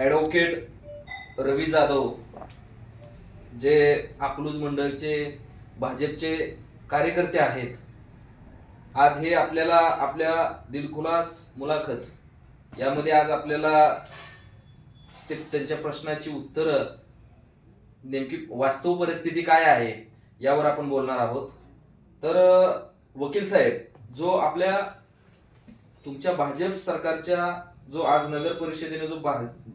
Advocate रवी जाधव जे अकलूज मंडळचे भाजपचे कार्यकर्ते आहेत आज हे आपल्याला आपल्या दिलखुलास मुलाखत यामध्ये आज आपल्याला ते त्यांच्या प्रश्नाची उत्तरं नेमकी वास्तव परिस्थिती काय आहे यावर आपण बोलणार आहोत. तर वकील साहेब जो आपल्या तुमच्या भाजप सरकारच्या जो आज नगर परिषदेने जो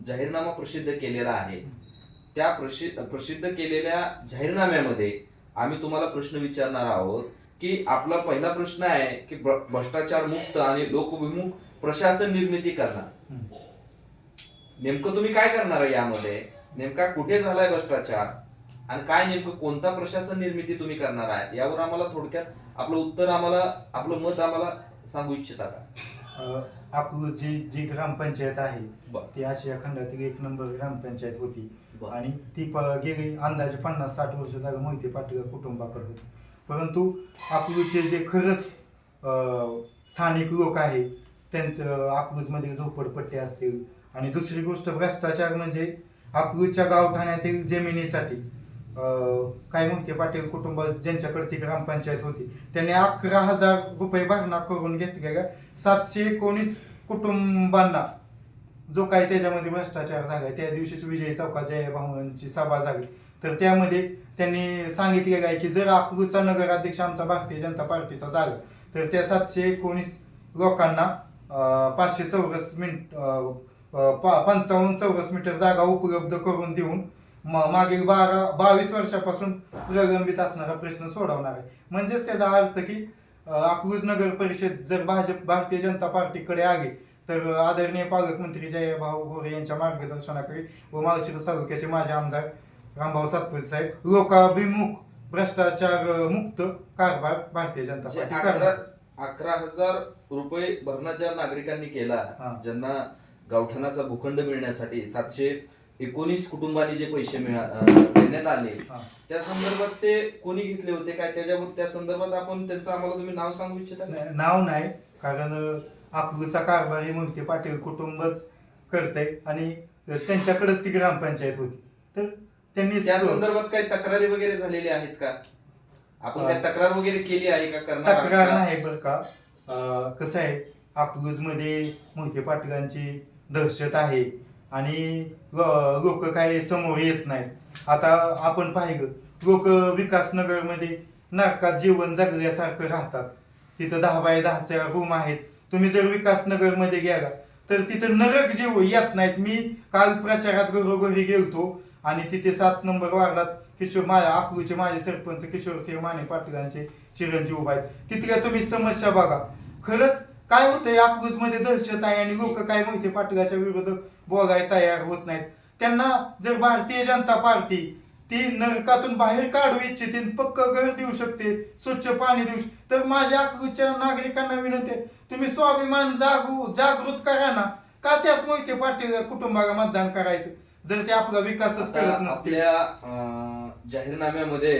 जाहीरनामा प्रसिद्ध केलेला आहे त्या प्रसिद्ध प्रसिद्ध केलेल्या जाहीरनाम्यामध्ये आम्ही तुम्हाला प्रश्न विचारणार आहोत की आपला पहिला प्रश्न आहे की भ्रष्टाचार मुक्त आणि लोकविमुख प्रशासन निर्मिती करणार. नेमकं तुम्ही काय करणार आहे यामध्ये? नेमका कुठे झालाय भ्रष्टाचार? आणि काय नेमकं कोणता प्रशासन निर्मिती तुम्ही करणार आहात? यावर आम्हाला थोडक्यात आपलं उत्तर आम्हाला आपलं मत आम्हाला सांगू इच्छिता का? अकलूज जी जी ग्रामपंचायत आहे बरं. ती आशिया खंडातील एक नंबर ग्रामपंचायत होती बरं. आणि ती प- गेली अंदाजे पन्नास साठ वर्ष जागा मोहिते पाटील कुटुंबाकडे होती परंतु अकलूजचे जे खरंच अं, स्थानिक लोक आहेत त्यांचं अकलूजमध्ये झोपडपट्टी असतील आणि दुसरी गोष्ट भ्रष्टाचार म्हणजे अकलूजच्या गावठाण्यातील जमिनीसाठी काय मोहिते पाटील कुटुंब ज्यांच्याकडे ती ग्रामपंचायत होती त्यांनी अकरा हजार रुपये भरणा करून घेतलेल्या सातशे एकोणीस कुटुंबांना जो काही त्याच्यामध्ये भ्रष्टाचार झाला त्या दिवशीच विजय चौकात जयभावांची सभा झाली. तर त्यामध्ये त्यांनी सांगितलेलं आहे की जर अकलूजचा नगराध्यक्ष आमचा भारतीय जनता पार्टीचा झाला तर त्या सातशे एकोणीस लोकांना पाचशे चौरस मिनिट पा- पंचावन्न चौरस मीटर जागा उपलब्ध करून देऊन म- मागील बारा बावीस वर्षापासून प्रलंबित असणारा प्रश्न सोडवणार आहे म्हणजेच त्याचा अर्थ की अं, अकलूज नगर परिषद जर भाजप भारतीय जनता पार्टीकडे आली तर आदरणीय पालकमंत्री जयभाऊ गोरे यांच्या मार्गदर्शनाखाली व माळशिरस तालुक्याचे माजी आमदार रामभाऊ सातपुते साहेब लोकाभिमुख भ्रष्टाचार मुक्त कारभार भारतीय जनता जे पार्टी अकरा करणार अकरा हजार रुपये भरणा ज्या नागरिकांनी केला. ज्यांना गावठाणाचा भूखंड मिळण्यासाठी सातशे एकोणीस कुटुंबांनी जे पैसे मिळा देण्यात आले. त्या संदर्भात ते कोणी घेतले होते काय त्याच्यावर त्या संदर्भात आपण त्यांचं आम्हाला तुम्ही नाव सांगू इच्छिता? नाही, नाव नाही कारण अकलूजचा कारभार हे मोहिते पाटील कुटुंबच करतंय आणि त्यांच्याकडेच ती ग्रामपंचायत होती तर त्यांनी त्या संदर्भात काही तक्रारी वगैरे झालेल्या आहेत का आपण त्या तक्रार वगैरे केली आहे का करणार आहात तक्रार का? नाही बरं का अं, कसं आहे अकलूजमध्ये मोहिते पाटलांची दहशत आहे आणि लोक काही समोर येत नाहीत आता आपण पाहिलं लोक विकास नगरमध्ये नरकात जीवन जगल्यासारखं राहतात. तिथं दहा बाय दहाच्या रूम आहेत. तुम्ही जर विकास नगरमध्ये गेला तर तिथं नरक जीव येत नाहीत. मी काल प्रचारात घरोघरी गेलतो आणि तिथे सात नंबर वार्डात किशोर माझ्या अकलूचे माझे सरपंच किशोर सिंह माने पाटीलांचे चिरंजीव उभा आहेत तिथल्या तुम्ही समस्या बघा. खरंच काय होतंय अकलूजमध्ये दहशत आहे आणि लोक काय माहिती पाटलाच्या विरोधात बोलाय तयार होत नाहीत. त्यांना जर भारतीय जनता पार्टी ती नरकातून बाहेर काढू इच्छिते पक्क घर देऊ शकते स्वच्छ पाणी देऊ तर माझ्या नागरिकांना विनंती आहे, तुम्ही स्वाभिमान जागू जागृत करा ना. का त्याच मोहिते पाटील कुटुंबाला मतदान करायचं? जर ते आपला विकासच करत अं, जाहीरनाम्यामध्ये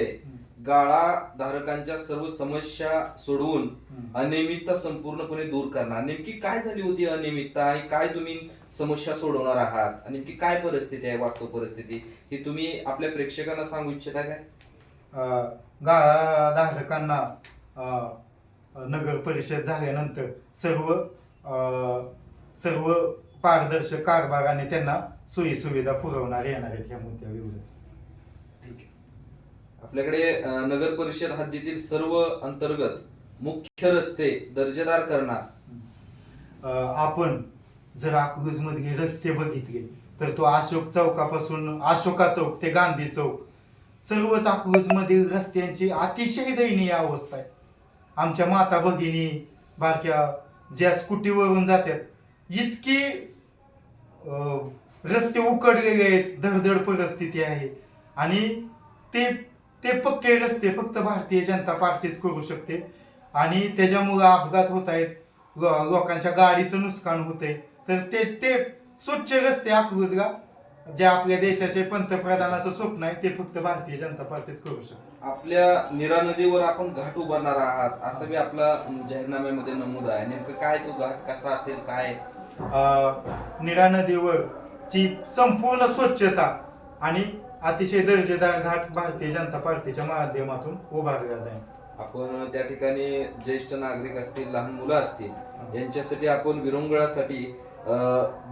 गाळा धारकांच्या सर्व समस्या सोडवून. अनियमितता संपूर्णपणे दूर करणार नेमकी काय झाली होती अनियमितता आणि काय तुम्ही समस्या सोडवणार आहात नेमकी काय परिस्थिती आहे वास्तव परिस्थिती ही तुम्ही आपल्या प्रेक्षकांना सांगू इच्छिता काय गाळा धारकांना नगर परिषद झाल्यानंतर सर्व सर्व पारदर्शक कारभाराने त्यांना सोयी सुविधा पुरवणार येणार आहेत ह्या मुद्द्यावर एवढं. ठीक आहे आपल्याकडे नगर परिषद हद्दीतील सर्व अंतर्गत मुख्य रस्ते दर्जेदार करणार. आपण जर अकलूज मधले रस्ते बघितले तर तो अशोक चौकापासून अशोका चौक ते गांधी चौक सर्वच अकलूज मधील रस्त्यांची अतिशय दयनीय अवस्था आहे. आमच्या माता भगिनी बारक्या ज्या स्कूटीवरून जातात इतकी रस्ते उकडलेले आहेत धडधड परिस्थिती आहे. आणि ते ते पक्के रस्ते फक्त भारतीय जनता पार्टीच करू शकते. आणि त्याच्यामुळे अपघात होत आहेत. लोकांच्या गाडीचं नुकसान होतंय तर ते ते स्वच्छ रस्ते अकलूजला जे आपल्या देशाचे पंतप्रधानाचं स्वप्न आहे ते फक्त भारतीय जनता पार्टीच करू शकते. आपल्या निरा नदीवर आपण घाट उभारणार आहात असं बी आपला जाहीरनाम्यामध्ये नमूद आहे. नेमकं काय तो घाट कसा असेल काय? निरा नदीवर ची संपूर्ण स्वच्छता आणि अतिशय दर्जेदार घाट भारतीय जनता पार्टीच्या माध्यमातून उभारला जाईल. आपण त्या ठिकाणी ज्येष्ठ नागरिक असतील लहान मुलं असतील यांच्यासाठी आपण विरंगुळासाठी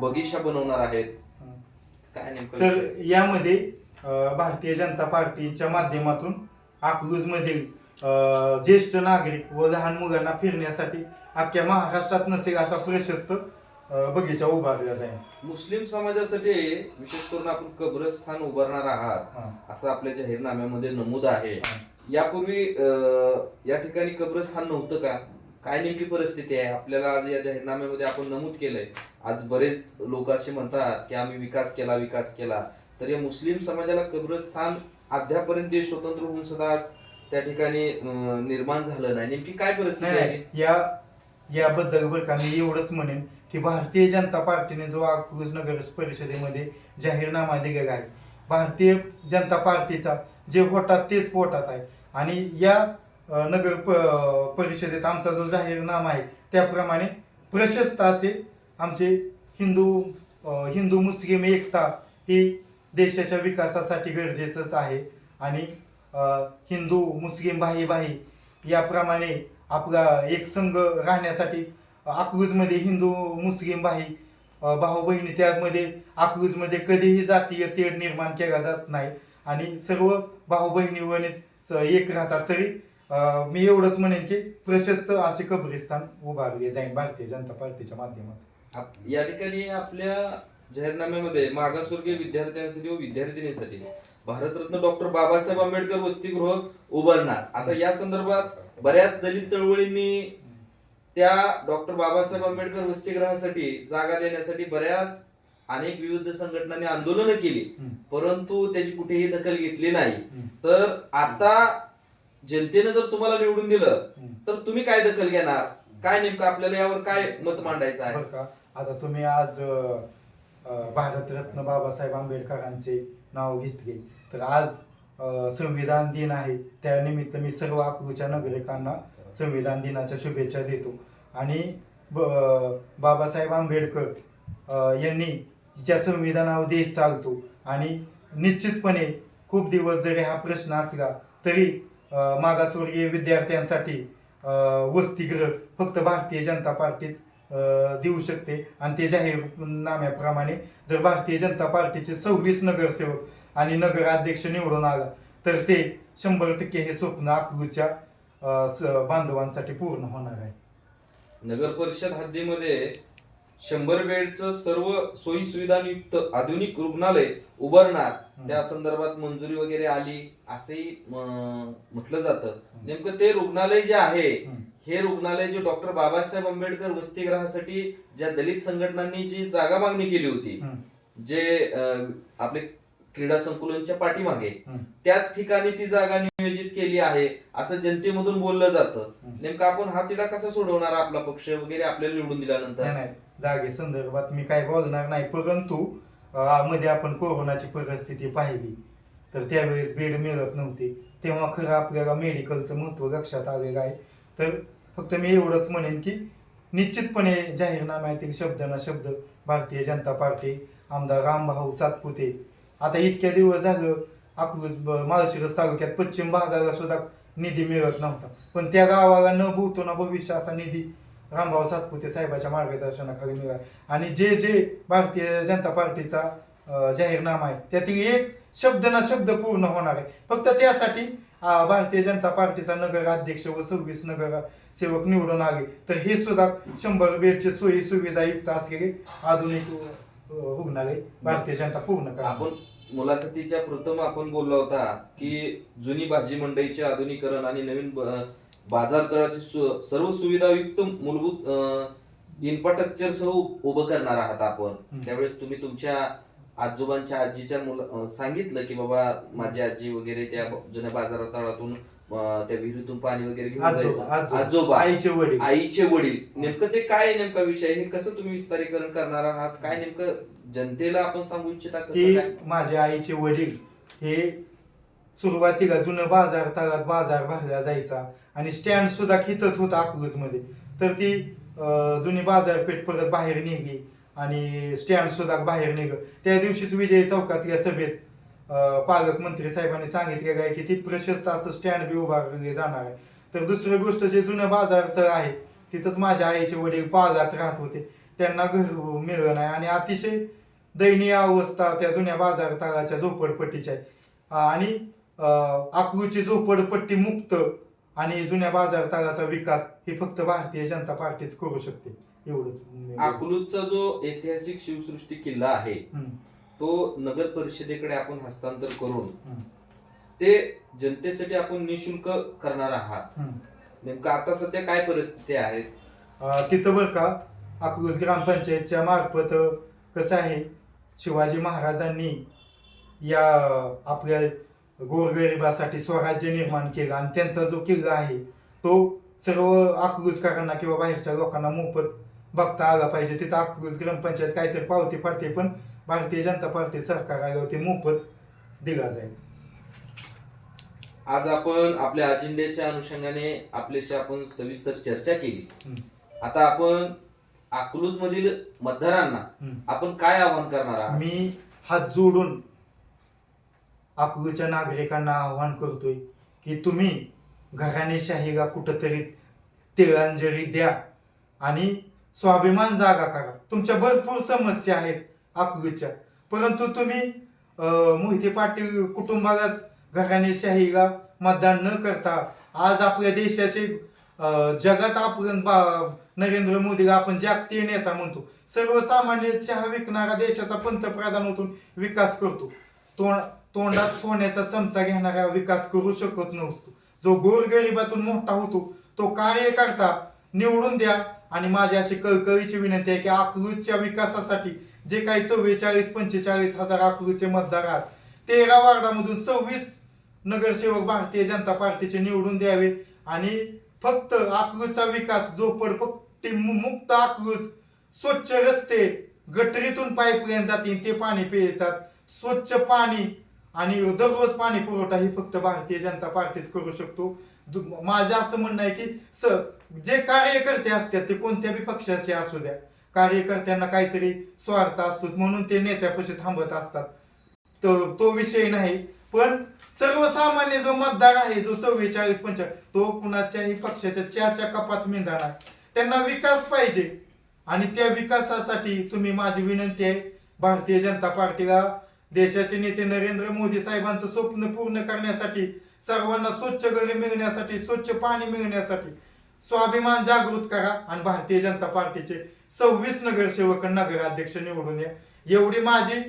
बगीचा बनवणार आहेत. काय नेमकं तर? यामध्ये अं, भारतीय जनता पार्टीच्या माध्यमातून अकलूज मधील ज्येष्ठ नागरिक व लहान मुलांना फिरण्यासाठी अख्ख्या महाराष्ट्रात नसेल असा प्रशस्त बगीचा उभारला जाईल मुस्लिम समाजासाठी विशेष करून आपण कब्रस्थान उभारणार आहात. असं आपल्या जाहीरनाम्यामध्ये नमूद आहे. यापूर्वी अं, या ठिकाणी कब्रस्थान नव्हतं का? काय नेमकी परिस्थिती आहे? आपल्याला आज या जाहीरनाम्यामध्ये आपण नमूद केलंय. आज बरेच लोक असे म्हणतात की आम्ही विकास केला विकास केला. तर या मुस्लिम समाजाला कब्रस्थान अद्यापर्यंत देश स्वतंत्र होऊन सुद्धा आज त्या ठिकाणी अं, निर्माण झालं नाही. नेमकी काय परिस्थिती नाही आहे? नाही, या याबद्दल बरं का मी एवढंच म्हणेन की भारतीय जनता पार्टीने जो अकलूज नगर परिषदेमध्ये जाहीरनामा दिलेला आहे भारतीय जनता पार्टीचा जे होतात तेच पोटात आहे. आणि या नगर प- परिषदेत आमचा जो जाहीरनामा आहे त्याप्रमाणे प्रशस्त असे आमचे हिंदू हिंदू मुस्लिम एकता ही देशाच्या विकासासाठी गरजेचंच आहे. आणि हिंदू मुस्लिम भाई भाई याप्रमाणे आपला एक संघ राहण्यासाठी अकलूजमध्ये हिंदू मुस्लिम भाई भाऊ बहिणी त्यामध्ये अकलूजमध्ये कधीही जातीय तेढ निर्माण केला जात नाही. आणि सर्व भाऊ बहिणीवणीच एक राहतात तरी मी एवढंच म्हणेन की प्रशस्त असे कब्रिस्तान उभारले जाईल भारतीय जनता पार्टीच्या माध्यमातून. आप- या ठिकाणी आपल्या जाहीरनाम्यामध्ये मागासवर्गीय विद्यार्थ्यांसाठी व विद्यार्थिनीसाठी भारतरत्न डॉक्टर बाबासाहेब आंबेडकर वसतिगृह उभारणार. आता या संदर्भात बऱ्याच दलित चळवळींनी त्या डॉक्टर बाबासाहेब आंबेडकर वसतिगृहासाठी जागा देण्यासाठी बऱ्याच अनेक विविध संघटनांनी आंदोलनं केली. परंतु त्याची कुठेही दखल घेतली नाही. तर आता जनतेनं जर तुम्हाला निवडून दिलं. तर तुम्ही काय दखल घेणार? काय नेमकं आपल्याला यावर काय मत मांडायचं आहे? बरं का. आता तुम्ही आज अं, भारतरत्न बाबासाहेब आंबेडकरांचे नाव घेतले. तर आज अं, संविधान दिन आहे. त्यानिमित्त मी सर्व अकलूच्या नागरिकांना संविधान दिनाच्या शुभेच्छा देतो. आणि ब- बाबासाहेब आंबेडकर यांनी ज्या संविधानावर देश चालतो. आणि निश्चितपणे खूप दिवस जरी हा प्रश्न असला तरी मागासवर्गीय विद्यार्थ्यांसाठी वस्तीग्रह वसतिगृह फक्त भारतीय जनता पार्टीच देऊ शकते. आणि ते जाहीरनाम्याप्रमाणे जर भारतीय जनता पार्टीचे सव्वीस नगरसेवक आणि नगराध्यक्ष निवडून आला तर ते शंभर टक्के हे स्वप्न आखूच्या स- बांधवांसाठी पूर्ण होणार आहे नगर परिषद हद्दीमध्ये शंभर बेडचं सर्व सोयी सुविधांयुक्त आधुनिक रुग्णालय उभारणार. त्या संदर्भात मंजुरी वगैरे आली असंही अं, म्हटलं जातं नेमकं ते रुग्णालय जे आहे हम्म. हे रुग्णालय जे डॉक्टर बाबासाहेब आंबेडकर वसतिगृहासाठी ज्या दलित संघटनांनी जी जागा मागणी केली होती हम्म. जे अं, आपले क्रीडा संकुलनच्या पाठीमागे. त्याच ठिकाणी ती जागा नियोजित केली आहे असं जनतेमधून बोललं जातं. नेमकं आपण हा तिढा कसा सोडवणार आपला पक्ष वगैरे आपल्याला निवडून दिल्यानंतर? नाही जागे संदर्भात मी काय बोलणार नाही. परंतु अं, मध्ये आपण कोरोनाची परिस्थिती पाहिली. तर त्यावेळेस बेड मिळत नव्हते. तेव्हा खरं आपल्याला मेडिकलचं महत्त्व लक्षात आलेलं आहे. तर फक्त मी एवढंच म्हणेन की निश्चितपणे जाहीरनाम्यातील शब्द ना शब्द. भारतीय जनता पार्टी आमदार रामभाऊ सातपुते आता इतक्या दिवस झालं अकलूज माळशिरस तालुक्यात पश्चिम भागाला सुद्धा निधी मिळत नव्हता. पण त्या गावाला न भूतो ना भविष्य असा निधी रामभाऊ सातपुते साहेबाच्या मार्गदर्शनाखाली मिळाला. आणि जे जे भारतीय जनता पार्टीचा जाहीरनामा आहे त्यातील एक शब्द ना शब्द पूर्ण होणार आहे. फक्त त्यासाठी भारतीय जनता पार्टीचा नगर अध्यक्ष व सव्वीस नगर सेवक निवडून आले. तर हे सुद्धा शंभर बेडचे सोयी सुविधा युक्त असलेले आधुनिक रुग्णालय भारतीय जनता पूर्ण आपण मुलाखतीच्या प्रथम आपण बोललो होता की जुनी भाजी मंडईचे आधुनिकरण आणि नवीन ब- बाजार तळाची सु- सर्व सुविधायुक्त मूलभूत इन्फ्रास्ट्रक्चर सह उभं करणार आहात आपण. त्यावेळेस तुम्ही तुमच्या आजोबांच्या आजीच्या मुला सांगितलं की बाबा माझी आजी वगैरे त्या जुन्या बाजारात तळातून अं, त्या विहिरीतून पाणी वगैरे घेऊन जायचं. आजोबा. आईचे वडील. आईचे वडील. नेमकं ते काय नेमका विषय? हे कसं तुम्ही विस्तारीकरण करणार आहात? काय नेमकं जनतेला आपण सांगू इच्छिता की? माझे आईचे वडील हे सुरुवातीला जुनं बाजार तळात बाजार भरला जायचा आणि स्टँड सुद्धा हिथच होता अकलूजमध्ये तर ती जुनी बाजारपेठ परत बाहेर निघली आणि स्टँड सुद्धा बाहेर निघ. त्या दिवशीच विजय चौकात या सभेत पालकमंत्री साहेबांनी सांगितलेलं आहे की ती प्रशस्त असं स्टँड बी उभारले जाणार आहे. तर दुसरी गोष्ट जे जुनं बाजार तर आहे तिथंच माझ्या आईचे वडील पागात राहत होते. त्यांना घर मिळलं नाही आणि अतिशय दयनीय अवस्था त्या जुन्या बाजार तळाच्या झोपडपट्टीच्या आहे. आणि अकलूची झोपडपट्टी मुक्त आणि जुन्या बाजार तळाचा विकास हे फक्त भारतीय जनता पार्टीच करू शकते. एवढंच. अकलूजचा जो ऐतिहासिक शिवसृष्टी किल्ला आहे तो नगर परिषदेकडे आपण हस्तांतर करून ते जनतेसाठी आपण निशुल्क करणार आहात. नेमकं आता सध्या काय परिस्थिती आहे? अं, तिथं बरं का अकलूज ग्रामपंचायतच्या मार्फत कसं आहे शिवाजी महाराजांनी या आपल्या गोरगरिबासाठी स्वराज्य निर्माण केलं आणि त्यांचा जो किल्ला आहे तो सर्व अकलूजकरांना किंवा बाहेरच्या लोकांना मोफत बघता आला पाहिजे. तिथं अकलूज ग्रामपंचायत काहीतरी पावती पाडते पण भारतीय जनता पार्टी सरकार आल्यावर ते मोफत दिला जाईल. आज आपण आपल्या अजेंड्याच्या अनुषंगाने आपल्याशी आपण सविस्तर चर्चा केली. आता आपण अकलूज मधील मतदारांना. आपण काय आवाहन करणार आहात? मी हात जोडून अकलूच्या नागरिकांना आवाहन करतोय की तुम्ही घराणेशाहीला कुठंतरी तिळांजली द्या आणि स्वाभिमान जागा करा. तुमच्या भरपूर समस्या आहेत. अकलूच्या परंतु तुम्ही मोहिते पाटील कुटुंबालाच घराणेशाहीला मतदान न करता आज आपल्या देशाचे जगात आपण बा- नरेंद्र मोदीला आपण जागतिक नेता म्हणतो. सर्वसामान्य चहा विकणारा देशाचा पंतप्रधान होतून विकास करतो. तोंड तोंडात सोन्याचा चमचा घेणारा विकास करू शकत नसतो. जो गोरगरिबातून मोठा होतो तो कार्यकर्ता निवडून द्या. आणि माझी अशी कळकळीची विनंती आहे की अकलूजच्या विकासासाठी जे काही चव्वेचाळीस पंचेचाळीस हजार अकलूजचे मतदार आहेत तेरा वार्डामधून सव्वीस नगरसेवक भारतीय जनता पार्टीचे निवडून द्यावे. आणि फक्त अकलूजचा विकास झोपडपट्टी मु- मुक्त अकलूज स्वच्छ रस्ते गटरीतून पाईपलाईन जातील ते पाणी पितात स्वच्छ पाणी आणि दररोज पाणी पुरवठा ही फक्त भारतीय जनता पार्टीच करू शकतो. दु- माझं असं म्हणणं आहे की स जे कार्यकर्ते असतात ते कोणत्या बी पक्षाचे असू द्या. कार्यकर्त्यांना काहीतरी स्वार्थ असतो म्हणून ते नेत्यापाशी थांबत असतात. तो तो विषय नाही पण सर्वसामान्य जो मतदार आहे जो चव्वेचाळीस पंचा तो कुणाच्याही पक्षाच्या चहाच्या कपात मिळणार त्यांना विकास पाहिजे आणि त्या विकासासाठी तुम्ही माझी विनंती आहे भारतीय जनता पार्टीला देशाचे नेते नरेंद्र मोदी साहेबांचं स्वप्न पूर्ण करण्यासाठी सर्वांना स्वच्छ घरे मिळण्यासाठी स्वच्छ पाणी मिळण्यासाठी स्वाभिमान जागृत करा आणि भारतीय जनता पार्टीचे सव्वीस नगरसेवक नगर नगराध्यक्ष निवडून या. एवढी माझी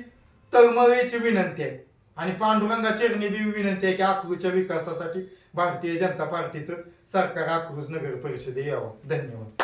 तळमळीची विनंती आहे. आणि पांडुरंगा चरणी बी विनंती आहे की अकरूच्या विकासासाठी भारतीय जनता पार्टीचं सरकार अकलूज नगर परिषदे यावं. धन्यवाद.